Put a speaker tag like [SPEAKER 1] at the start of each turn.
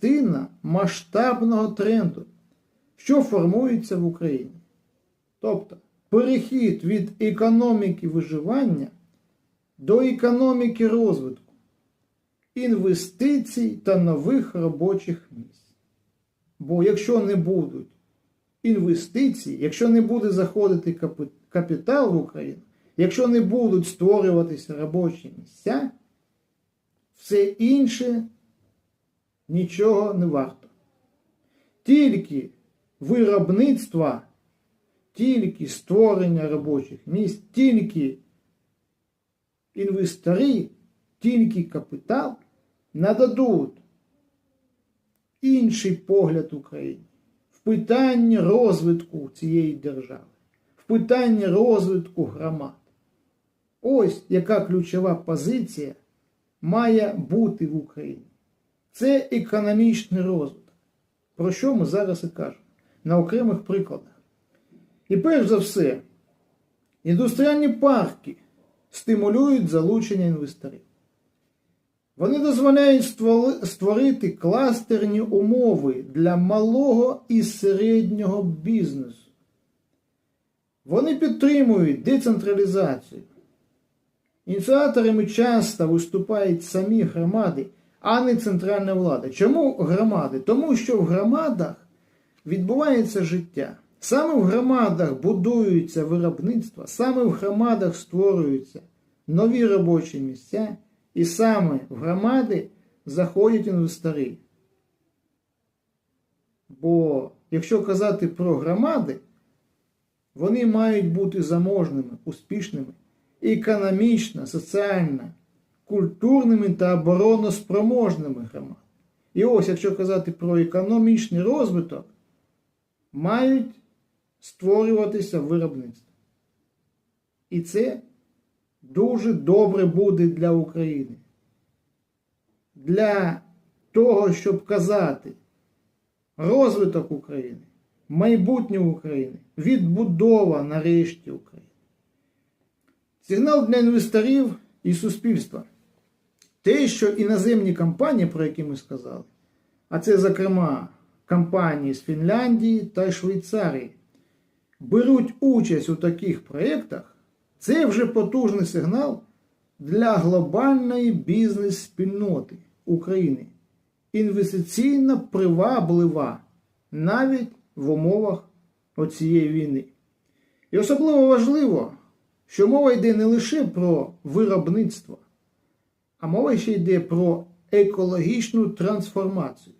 [SPEAKER 1] частина масштабного тренду, що формується в Україні. Тобто перехід від економіки виживання до економіки розвитку, інвестицій та нових робочих місць. Бо якщо не будуть інвестицій, якщо не буде заходити капітал в Україну, якщо не будуть створюватися робочі місця, все інше нічого не варто. Тільки виробництва, тільки створення робочих місць, тільки інвестори, тільки капітал нададуть інший погляд України в питанні розвитку цієї держави, в питанні розвитку громад. Ось яка ключова позиція має бути в Україні. Це економічний розвиток, про що ми зараз і кажемо на окремих прикладах. І перш за все, індустріальні парки стимулюють залучення інвесторів. Вони дозволяють створити кластерні умови для малого і середнього бізнесу. Вони підтримують децентралізацію. Ініціаторами часто виступають самі громади, а не центральна влада. Чому громади? Тому що в громадах відбувається життя. Саме в громадах будуються виробництва, саме в громадах створюються нові робочі місця, і саме в громади заходять інвестори. Бо якщо казати про громади, вони мають бути заможними, успішними, економічно, соціально, культурними та обороноспроможними громадами. І ось, якщо казати про економічний розвиток, мають створюватися виробництва. І це дуже добре буде для України. Для того, щоб казати розвиток України, майбутнє України, відбудова нарешті України. Сигнал для інвесторів і суспільства. Те, що іноземні компанії, про які ми сказали, а це, зокрема, компанії з Фінляндії та Швейцарії, беруть участь у таких проєктах, це вже потужний сигнал для глобальної бізнес-спільноти України. Інвестиційно приваблива навіть в умовах оцієї війни. І особливо важливо, що мова йде не лише про виробництво, а мова ще йде про екологічну трансформацію.